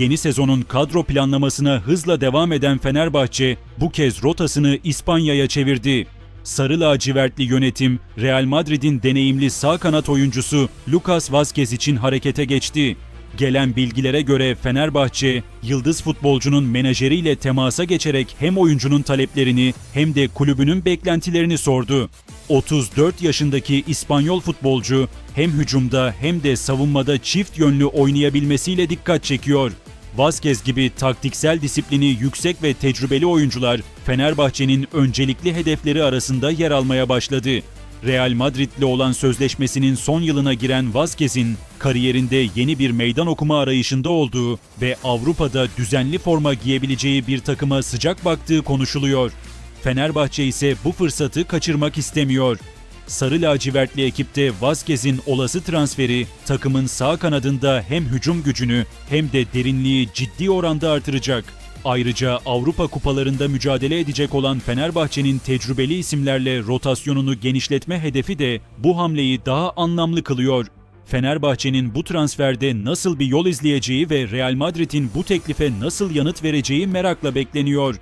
Yeni sezonun kadro planlamasına hızla devam eden Fenerbahçe bu kez rotasını İspanya'ya çevirdi. Sarı lacivertli yönetim Real Madrid'in deneyimli sağ kanat oyuncusu Lucas Vazquez için harekete geçti. Gelen bilgilere göre Fenerbahçe, yıldız futbolcunun menajeriyle temasa geçerek hem oyuncunun taleplerini hem de kulübünün beklentilerini sordu. 34 yaşındaki İspanyol futbolcu hem hücumda hem de savunmada çift yönlü oynayabilmesiyle dikkat çekiyor. Vazquez gibi taktiksel disiplini yüksek ve tecrübeli oyuncular Fenerbahçe'nin öncelikli hedefleri arasında yer almaya başladı. Real Madrid'le olan sözleşmesinin son yılına giren Vazquez'in kariyerinde yeni bir meydan okuma arayışında olduğu ve Avrupa'da düzenli forma giyebileceği bir takıma sıcak baktığı konuşuluyor. Fenerbahçe ise bu fırsatı kaçırmak istemiyor. Sarı lacivertli ekipte Vazquez'in olası transferi takımın sağ kanadında hem hücum gücünü hem de derinliği ciddi oranda artıracak. Ayrıca Avrupa kupalarında mücadele edecek olan Fenerbahçe'nin tecrübeli isimlerle rotasyonunu genişletme hedefi de bu hamleyi daha anlamlı kılıyor. Fenerbahçe'nin bu transferde nasıl bir yol izleyeceği ve Real Madrid'in bu teklife nasıl yanıt vereceği merakla bekleniyor.